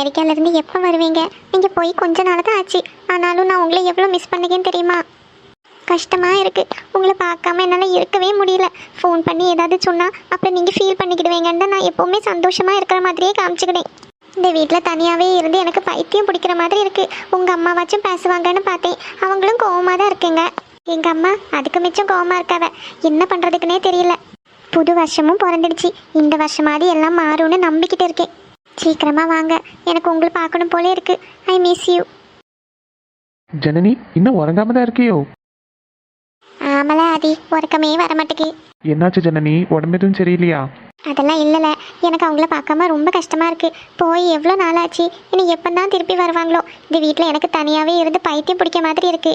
அமெரிக்கால இருந்து எப்போ வருவீங்க? நீங்க போய் கொஞ்ச நாள் தான் ஆச்சு. ஆனாலும் நான் உங்களை எவ்வளோ மிஸ் பண்ணுங்கன்னு தெரியுமா? கஷ்டமா இருக்கு. உங்களை பார்க்காம என்னால் இருக்கவே முடியல. ஃபோன் பண்ணி ஏதாவது சொன்னா அப்புறம் நீங்க ஃபீல் பண்ணிக்கிடுவீங்கன்னு தான் நான் எப்போவுமே சந்தோஷமா இருக்கிற மாதிரியே காமிச்சுக்கிட்டேன் இந்த வீட்டில் தனியாகவே இருந்து எனக்கு பைத்தியம் பிடிக்கிற மாதிரி இருக்கு. உங்க அம்மாவாச்சும் பேசுவாங்கன்னு பார்த்தேன். அவங்களும் கோவமா தான் இருக்குங்க. எங்க அம்மா அதுக்கு மிச்சம் கோவமா இருக்காவ. என்ன பண்றதுக்குன்னே தெரியல. புது வருஷமும் பிறந்துடுச்சு. இந்த வருஷமாவது எல்லாம் மாறும்னு நம்பிக்கிட்டு இருக்கேன். சீக்கிரமா வாங்க. எனக்கு உங்களை பார்க்கணும் போல இருக்கு. ஐ மிஸ் யூ ஜனனி இன்னும் உறங்காம தான் இருக்கியோ? ஆமல ஆதி. உறக்கமே வர மாட்டேக்கு என்னாச்சு ஜனனி? உடம்பு எதுவும் சரியில்லையா? அதெல்லாம் இல்லைல. எனக்கு அவங்கள பார்க்காம ரொம்ப கஷ்டமா இருக்கு. போய் எவ்வளோ நாள் ஆச்சு இனி எப்பதான் திருப்பி வருவாங்களோ? இந்த வீட்டில் எனக்கு தனியாகவே இருந்து பைத்தியம் பிடிக்க மாதிரி இருக்கு.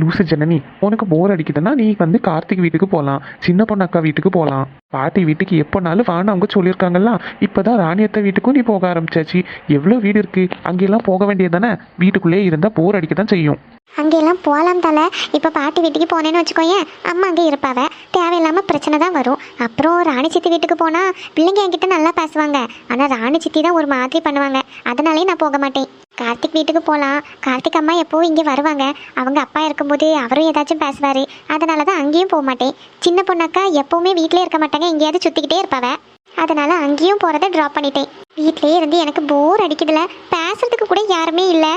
லூசு ஜனனி உனக்கு போர் அடிக்குதுன்னா நீ வந்து கார்த்திக் வீட்டுக்கு போகலாம் சின்ன பொண்ணு அக்கா வீட்டுக்கு போகலாம் பாட்டி வீட்டுக்கு எப்போனாலும் வான்னு அவங்க சொல்லியிருக்காங்கல்ல இப்போதான் ராணியத்தை வீட்டுக்கும் நீ போக ஆரம்பிச்சாச்சு. எவ்வளோ வீடு இருக்கு? அங்கெல்லாம் போக வேண்டியது தானே வீட்டுக்குள்ளேயே இருந்தால் போர் அடிக்க தான் செய்யும். அங்கெல்லாம் போகலாம் தல. இப்போ பாட்டி வீட்டுக்கு போனேன்னு வச்சுக்கோயேன் அம்மா அங்கே இருப்பாவ. தேவையில்லாமல் பிரச்சனை தான் வரும். அப்புறம் ராணி சித்தி வீட்டுக்கு போனால் பிள்ளைங்க என்கிட்ட நல்லா பேசுவாங்க. ஆனால் ராணி சித்தி தான் ஒரு மாதிரி பண்ணுவாங்க. அதனாலே நான் போக மாட்டேன். கார்த்திக் வீட்டுக்கு போகலாம் கார்த்திக் அம்மா எப்போவும் இங்கே வருவாங்க. அவங்க அப்பா இருக்கும்போது அவரும் ஏதாச்சும் பேசுவார். அதனால தான் அங்கேயும் போக மாட்டேன். சின்ன பொண்ணாக்கா எப்போவுமே வீட்டிலே இருக்க மாட்டாங்க. எங்கேயாவது சுற்றிக்கிட்டே இருப்பாவ. அதனால அங்கேயும் போகிறத ட்ராப் பண்ணிட்டேன். வீட்டிலேயே இருந்து எனக்கு போர் அடிக்குதுல. பேசுறதுக்கு கூட யாருமே இல்லை.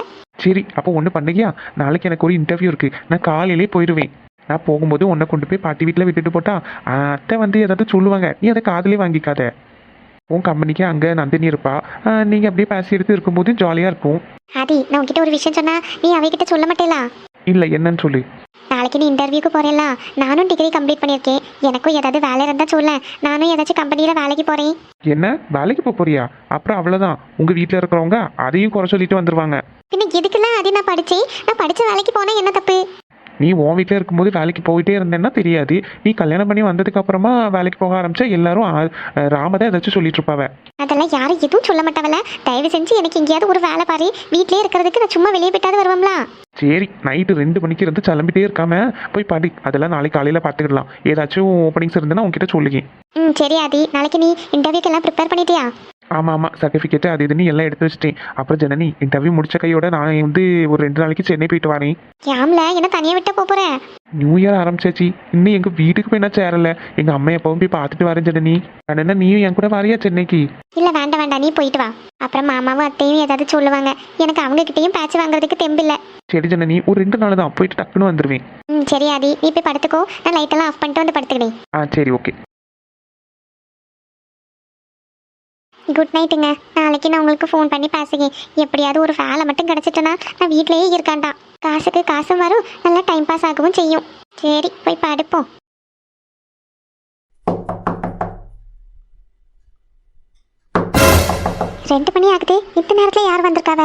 சரி அப்போ ஒன்று பண்ணுகியா நாளைக்கு எனக்கு ஒரு இன்டர்வியூ இருக்கு. நான் காலையிலே போயிடுவேன் நான் போகும்போது உன்னை கொண்டு போய் பாட்டி வீட்டில் விட்டுட்டு போட்டா அத்தை வந்து ஏதாவது சொல்லுவாங்க. நீ அதை காதலே வாங்கிக்காத. உன் கம்பெனிக்கு அங்கே நந்தினி இருப்பா. நீங்கள் அப்படியே பேசி எடுத்து இருக்கும்போது ஜாலியாக இருக்கும் ஆதி நான் உன்கிட்ட ஒரு விஷயம் சொன்னா நீ அவகிட்ட சொல்ல மாட்டேலா? இல்லை என்னன்னு சொல்லு. நாளைக்கு நீ இன்டர்வியூக்கு போறேல்ல நானும் டிகிரி கம்ப்ளீட் பண்ணியிருக்கேன். எனக்கும் ஏதாவது வேலை இருந்தா சொல்ல. நானும் ஏதாச்சும் கம்பெனியில் வேலைக்கு போறேன். என்ன? வேலைக்கு போக போறியா? அப்புறம் அவ்வளோதான் உங்கள் வீட்டில் இருக்கிறவங்க அதையும் குறை சொல்லிட்டு வந்துருவாங்க. பின்ன எதுக்கெல்லாம் அது நான் படிச்சேன்? நான் படிச்ச வேலைக்கு போனா என்ன தப்பு? நீ உன் வீட்டில் இருக்கும்போது வேலைக்கு போயிட்டே இருந்தேன்னா தெரியாது. நீ கல்யாணம் பண்ணி வந்ததுக்கு அப்புறமா வேலைக்கு போக ஆரம்பிச்சா எல்லாரும் ராம தான் ஏதாச்சும் சொல்லிட்டு இருப்பாவ. அதெல்லாம் யாரும் எதுவும் சொல்ல மாட்டாவல தயவு செஞ்சு எனக்கு எங்கேயாவது ஒரு வேலை பாரு. வீட்லயே இருக்கிறதுக்கு நான் சும்மா வெளியே போயிட்டாவது வருவோம்ல. சரி நைட்டு ரெண்டு மணிக்கு இருந்து கிளம்பிட்டே இருக்காம போய் படி. அதெல்லாம் நாளைக்கு காலையில் பார்த்துக்கிடலாம் ஏதாச்சும் ஓப்பனிங்ஸ் இருந்ததுன்னா உங்ககிட்ட சொல்லுங்க ம் சரி ஆதி. நாளைக்கு நீ இன்டர்வியூக்கு எல்லாம் ப்ரிப்பேர் பண்ணிட்டியா? ஆமாம் ஆமாம் சர்டிஃபிகேட்டு அது இதுன்னு எல்லாம் எடுத்து வச்சிட்டேன். அப்புறம் ஜனனி இன்டர்வியூ முடிச்ச கையோட நான் வந்து ஒரு ரெண்டு நாளைக்கு சென்னை போயிட்டு வரேன். யாம்ல என்ன தனியா விட்ட போற? நியூ இயர் ஆரம்பிச்சாச்சு. இன்னும் எங்கள் வீட்டுக்கு போய் நான் சேரல. எங்கள் அம்மா எப்பவும் போய் பார்த்துட்டு வரேன் ஜனனி. என்ன நீயும் என் கூட வரியா சென்னைக்கு? இல்ல வேண்டாம் வேண்டாம் நீ போயிட்டு வா. அப்புறம் மாமாவும் அத்தையும் ஏதாவது சொல்லுவாங்க. எனக்கு அவங்க கிட்டயும் பேச்சு வாங்குறதுக்கு தெம்பில்ல சரி ஜனனி ஒரு ரெண்டு நாள் தான். போயிட்டு டக்குன்னு வந்துடுவேன் ம் சரி ஆதி. நீ போய் படுத்துக்கோ. நான் லைட்டெல்லாம் ஆஃப் பண்ணிட்டு வந்து படுத்துக்கிறேன். ஆ சரி ஓகே குட் நைட்டுங்க நாளைக்கு நான் உங்களுக்கு ஃபோன் பண்ணி பேசுகிறேன். எப்படியாவது ஒரு வேலை மட்டும் கிடச்சிட்டேன்னா நான் வீட்டிலேயே இருக்காண்டா காசுக்கு காசும் வரும். நல்லா டைம் பாஸ் ஆகவும் செய்யும். சரி போய் படுப்போம். ரெண்டு மணி ஆகுது. இந்த நேரத்தில் யார் வந்திருக்காவ?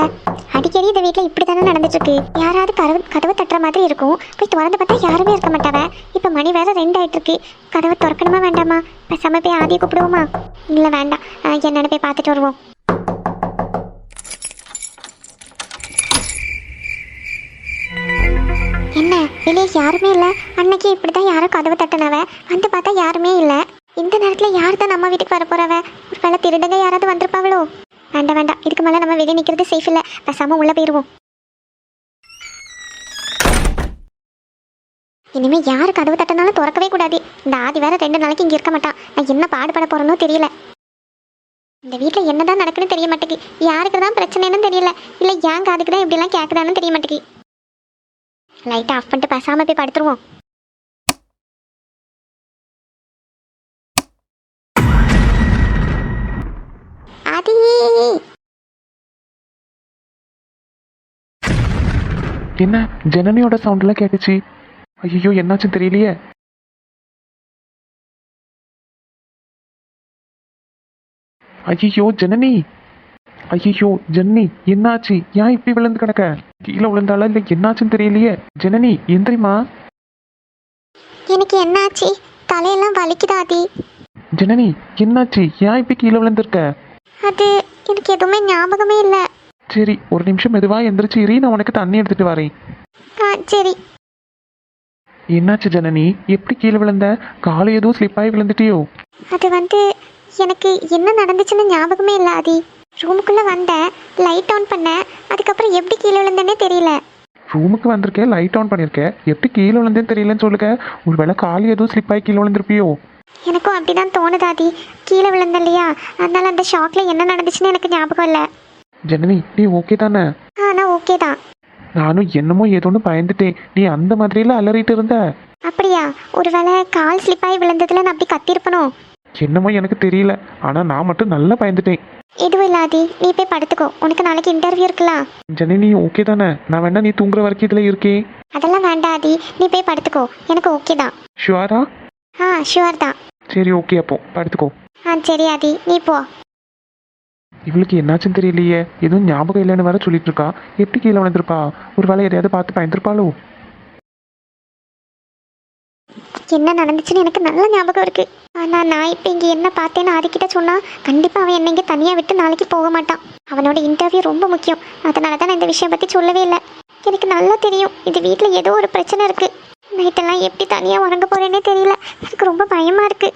அடிக்கடி இந்த வீட்டில் இப்படி தானே நடந்துட்டு இருக்கு யாராவது கதவு கதவு தட்டுற மாதிரி இருக்கும். போய் திறந்து பார்த்தா யாருமே இருக்க மாட்டாவ. இப்போ மணி வேற ரெண்டு ஆயிட்டு இருக்கு கதவை திறக்கணுமா வேண்டாமா? பேசாம போய் ஆதியை கூப்பிடுவோமா? இல்லை வேண்டாம். என்னென்னு போய் பார்த்துட்டு வருவோம். என்ன? வெளியே யாருமே இல்லை? அன்னைக்கு இப்படி தான் யாரும் கதவு தட்டினவ. வந்து பார்த்தா யாருமே இல்லை. இந்த நேரத்தில் யார் தான் நம்ம வீட்டுக்கு வர போறவ ஒரு வேலை திருடங்க யாராவது வந்திருப்பாவளோ? வேண்டாம் வேண்டாம். இதுக்கு மேலே நம்ம வெளியே நிற்கிறது சேஃப் இல்லை. பேசாம உள்ளே போயிடுவோம் இனிமே யார் கதவு தட்டினாலும் திறக்கவே கூடாது. இந்த ஆதி வேற ரெண்டு நாளைக்கு இங்கே இருக்க மாட்டான். நான் என்ன பாடுபட போகிறேனோ தெரியல. இந்த வீட்டில் என்னதான் நடக்குன்னு தெரிய மாட்டேங்குது. யாருக்கு தான் பிரச்சனைன்னு தெரியல. இல்லை ஏன் காதுக்கு தான் இப்படிலாம் கேட்குதான்னு தெரிய மாட்டேங்கு லைட்டை ஆஃப் பண்ணிட்டு பேசாமல் போய் படுத்துருவோம். என்ன? ஜனனியோட சவுண்ட்லாம் கேட்டுச்சு. ஐயோ என்னாச்சுன்னு தெரியலையே. ஐயோ ஜனனி. ஐயோ ஜனனி என்னாச்சு? ஏன் இப்படி விழுந்து கிடக்க? கீழே விழுந்தாளா இல்லை என்னாச்சுன்னு தெரியலையே. ஜனனி எந்திரிமா எனக்கு என்னாச்சு? தலையெல்லாம் வலிக்குதா ஆதி? ஜனனி என்னாச்சு? ஏன் இப்படி கீழே விழுந்திருக்க? அது எனக்கு எதுவுமே ஞாபகமே இல்லை. சரி ஒரு நிமிஷம் மெதுவா எந்திரிச்சு இரு நான் உனக்கு தண்ணி எடுத்துட்டு வரேன். ஆ சரி. என்னாச்சு ஜனனி? எப்படி கீழே விழுந்த? காலை எதுவும் ஸ்லிப் ஆகி விழுந்துட்டியோ? அது வந்து எனக்கு என்ன நடந்துச்சுன்னு ஞாபகமே இல்லை ஆதி. ரூமுக்குள்ளே வந்தேன் லைட் ஆன் பண்ணேன் அதுக்கப்புறம் எப்படி கீழே விழுந்தேனே தெரியல. ரூமுக்கு வந்திருக்கேன் லைட் ஆன் பண்ணியிருக்கேன் எப்படி கீழே விழுந்தேன்னு தெரியலன்னு சொல்லுங்க. ஒருவேளை கால் எதுவும் ஸ்லிப் ஆகி கீழே விழுந்திருப்பியோ? எனக்கும் அப்படிதான் தோணுது ஆதி. கீழே விழுந்தேன் இல்லையா? அதனால அந்த ஷாக்ல என்ன நடந்துச்சுன்னு எனக்கு ஞாபகம் இல்லை. ஜனனி நீ ஓகே தானே? ஆனால் ஓகே தான். நானும் என்னமோ ஏதோன்னு பயந்துட்டேன். நீ அந்த மாதிரிலாம் அலறிட்டு இருந்த? அப்படியா? ஒருவேளை கால் ஸ்லிப் ஆகி விழுந்ததுல நான் அப்படி கத்திருப்பனோ என்னமோ எனக்கு தெரியல. ஆனால் நான் மட்டும் நல்லா பயந்துட்டேன். எதுவும் இல்லாதி நீ போய் படுத்துக்கோ. உனக்கு நாளைக்கு இன்டர்வியூ இருக்கலாம் ஜனனி நீ ஓகே தானே? நான் வேணா நீ தூங்குற வரைக்கும் இதில் இருக்கேன். அதெல்லாம் வேண்டாம் ஆதி. நீ போய் படுத்துக்கோ. எனக்கு ஓகே தான். ஷுவரா ஆ? ஷுவர் தான். சரி ஓகே அப்போ. படுத்துக்கோ. ஆ சரி ஆதி. நீ போ. இவளுக்கு என்னாச்சுன்னு தெரியலையே. எதுவும் ஞாபகம் இல்லைன்னு வேற சொல்லிட்டு இருக்கா எப்படி கீழே விழுந்திருப்பா. ஒரு வேலை எதையாவது பார்த்து பயந்துருப்பாளோ. என்ன நடந்துச்சுன்னு எனக்கு நல்ல ஞாபகம் இருக்கு. ஆனா நான் இப்போ இங்க என்ன பார்த்தேன்னு ஆதிக்கிட்ட சொன்னா கண்டிப்பா அவன் என்ன இங்க தனியா விட்டு நாளைக்கு போக மாட்டான். அவனோட இன்டர்வியூ ரொம்ப முக்கியம். அதனால தான் நான் இந்த விஷயம் பத்தி சொல்லவே இல்லை. எனக்கு நல்லா தெரியும். இது வீட்டில் ஏதோ ஒரு பிரச்சனை இருக்கு. நைட்டெல்லாம் எப்படி தனியா உறங்க போறேன்னே தெரியல. எனக்கு ரொம்ப பயமா இருக்கு.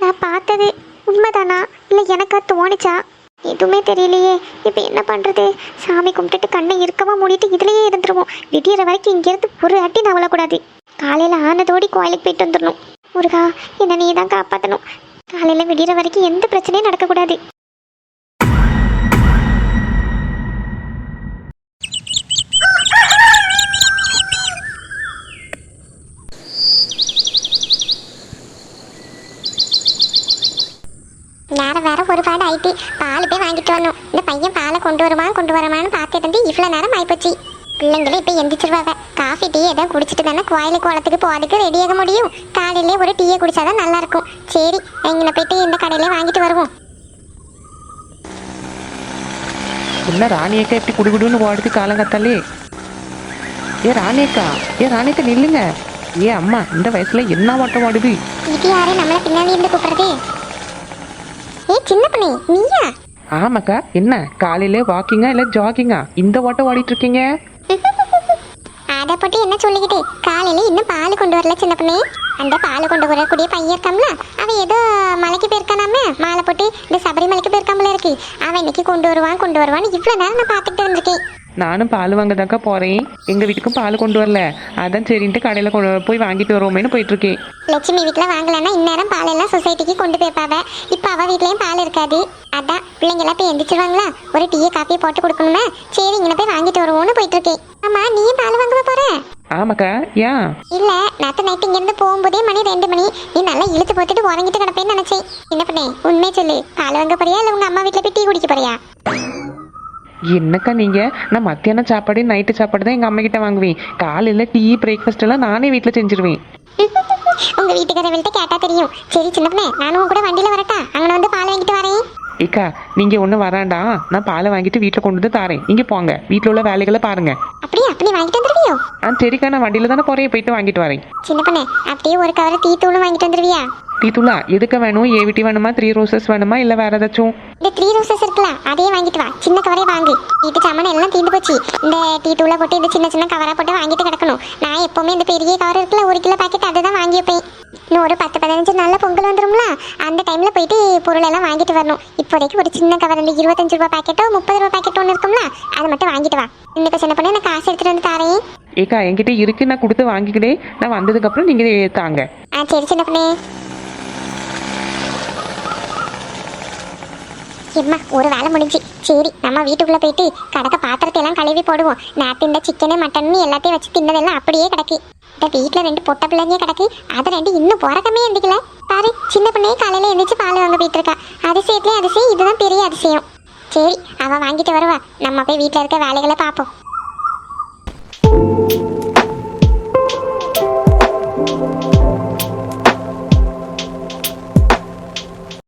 நான் பார்த்தது உண்மைதானா? இல்லை எனக்கா தோணுச்சா? எதுவுமே தெரியலையே. இப்போ என்ன பண்ணுறது சாமி கும்பிட்டுட்டு கண்ணை இறுக்கமாக மூடிட்டு இதுலயே இருந்துருவோம். விடியற வரைக்கும் இங்கேருந்து ஒரு அட்டி நவலக்கூடாது காலையில் ஆனதோடி கோயிலுக்கு போயிட்டு வந்துடணும். முருகா என்ன நீ தான் காப்பாற்றணும் காலையில் விடியற வரைக்கும் எந்த பிரச்சனையும் நடக்கக்கூடாது. நேரம் வேற ஒரு பாடு ஆயிட்டு பால் போய் வாங்கிட்டு வரணும். இந்த பையன் பாலை கொண்டு வருவான் கொண்டு வரமான்னு பார்த்துட்டு இருந்து இவ்வளோ நேரம் ஆயிப்போச்சு. பிள்ளைங்களும் இப்போ எந்திரிச்சிருவாங்க. காஃபி டீ எதாவது குடிச்சிட்டு தானே கோயிலுக்கு குளத்துக்கு போகிறதுக்கு ரெடியாக முடியும். காலையிலே ஒரு டீயை குடிச்சாதான் நல்லா இருக்கும் சரி எங்களை போயிட்டு இந்த கடையிலே வாங்கிட்டு வருவோம். என்ன ராணியக்கா இப்படி குடுகுடுன்னு ஓடுது காலங்கத்தாலே ஏ ராணியக்கா ஏ ராணியக்கா நில்லுங்க. ஏ அம்மா இந்த வயசுல என்ன ஓட்டம் ஓடுது இது யாரு நம்மளை பின்னாடி இருந்து கூப்பிடுறது? ஏ சின்ன பண்ணி நீயா? ஆமாக்கா என்ன? காலையில வாக்கிங்கா இல்ல ஜாகிங்கா இந்த ஓட்டம் ஓடிட்டு இருக்கீங்க அதை போட்டு என்ன சொல்லிக்கிட்டு? காலையில இன்னும் பால் கொண்டு வரல சின்ன பண்ணி. அந்த பால் கொண்டு வரக்கூடிய பையன் இருக்காம்ல அவன் ஏதோ மலைக்கு போயிருக்கானாமே மாலை போட்டு இந்த சபரிமலைக்கு போயிருக்காமல இருக்கு. அவன் இன்னைக்கு கொண்டு வருவான் கொண்டு வருவான்னு இவ்வளோ நேரம் நான் பார்த்துட்டு இருந்திருக்கேன் நானும் பால் வாங்கதாக்கா போறேன். எங்க வீட்டுக்கும் பால் கொண்டு வரல. அதான் சரின்ட்டு கடையில கொண்டு போய் வாங்கிட்டு வருவோமேனு போயிட்டு இருக்கேன் லட்சுமி வீட்டில் வாங்கலைன்னா இந்நேரம் பாலெல்லாம் சொசைட்டிக்கு கொண்டு போய்ப்பாவ. இப்போ அவள் வீட்லேயும் பால் இருக்காது. அதான் பிள்ளைங்கெல்லாம் போய் எந்திரிச்சிருவாங்களா? ஒரு டீயை காப்பியை போட்டு கொடுக்கணுமே சரி இங்கே போய் வாங்கிட்டு வருவோம்னு போயிட்டு இருக்கேன் ஆமா நீயும் பால் வாங்க போற? ஆமாக்கா ஏன் இல்ல நேத்து நைட் இங்கிருந்து போகும்போதே மணி ரெண்டு மணி. நீ நல்லா இழுத்து போட்டுட்டு உறங்கிட்டு கிடப்பேன்னு நினைச்சேன். என்ன பண்ணே? உண்மையை சொல்லு. பால் வாங்க போறியா? இல்ல உங்க அம்மா வீட்ல போய் டீ குடிக்க போறியா? என்னக்கா நீங்க? நான் மத்தியானம் சாப்பாடு நைட்டு சாப்பாடு தான் எங்க அம்மா கிட்ட வாங்குவேன். காலையில டீ பிரேக்ஃபாஸ்ட் எல்லாம் நானே வீட்டுல செஞ்சிருவேன். உங்க வீட்டுக்காரவள்கிட்ட கேட்டா தெரியும். சரி சின்ன பண்ணே நானும் கூட வண்டியில வரட்டா? அங்கே வந்து பால் வாங்கிட்டு வரேன். ஏக்கா நீங்க ஒண்ணு வராண்டா? நான் பாலை வாங்கிட்டு வீட்டுல கொண்டு வந்து தாரேன். நீங்க போங்க. வீட்டுல உள்ள வேலைகளை பாருங்க. அப்படியே? அப்படி வாங்கிட்டு வந்துருவியோ? ஆ சரிக்கா நான் வண்டியில தானே போறேன். போயிட்டு வாங்கிட்டு வரேன். சின்ன பண்ணே அப்படியே ஒரு கவர் டீ தூளும் வாங்கிட்டு வந்துருவியா? டீத்துலா எதுக்கு வேணும்? ஏவிட்டி வேணுமா? த்ரீ ரோசஸ் வேணுமா? இல்லை வேற ஏதாச்சும்? இந்த த்ரீ ரோசஸ் இருக்குல்ல அதையே வாங்கிட்டு வா. சின்ன கவரே வாங்கு. வீட்டு சாமான் எல்லாம் தீந்து போச்சு. இந்த டீ தூளை போட்டு இந்த சின்ன சின்ன கவரா போட்டு வாங்கிட்டு கிடக்கணும். நான் எப்பவுமே இந்த பெரிய கவர் இருக்குல்ல ஒரு கிலோ பாக்கெட் அதை தான் வாங்கி வைப்பேன். இன்னும் ஒரு பத்து பதினஞ்சு நாள்ல பொங்கல் வந்துரும்ல அந்த டைம்ல போயிட்டு பொருள் எல்லாம் வாங்கிட்டு வரணும். இப்போதைக்கு ஒரு சின்ன கவர் இந்த இருபத்தஞ்சு ரூபாய் பாக்கெட்டோ முப்பது ரூபாய் பாக்கெட் ஒன்று இருக்கும்ல அதை மட்டும் வாங்கிட்டு வா. இன்னைக்கு சின்ன பண்ணி? நான் காசு எடுத்துட்டு வந்து தாரேன். ஏக்கா என்கிட்ட இருக்கு நான் கொடுத்து வாங்கிக்கிட்டே நான் வந்ததுக்கப்புறம் நீங்கள் தாங்க. ஆ சரி சின்ன பண்ணே. எம்மா ஒரு வேலை முடிஞ்சு. சரி நம்ம வீட்டுக்குள்ளே போயிட்டு கடக்க பாத்திரத்தை எல்லாம் கழுவி போடுவோம். நேற்று இந்த சிக்கனு மட்டன்னு எல்லாத்தையும் வச்சு தின்னதெல்லாம் அப்படியே கிடக்கு. இந்த வீட்டில் ரெண்டு பொட்டை பிள்ளைங்க கிடக்கு. அது ரெண்டு இன்னும் பிறக்கமே எந்திக்கல. பாரு சின்ன பிள்ளையே காலையில எழுந்திரிச்சு பால் வாங்க போயிட்டு இருக்கா. அதிசயத்துலேயே அதிசயம் இதுதான் பெரிய அதிசயம். சரி அவன் வாங்கிட்டு வருவா. நம்ம போய் வீட்டில் இருக்க வேலைகளை பார்ப்போம்.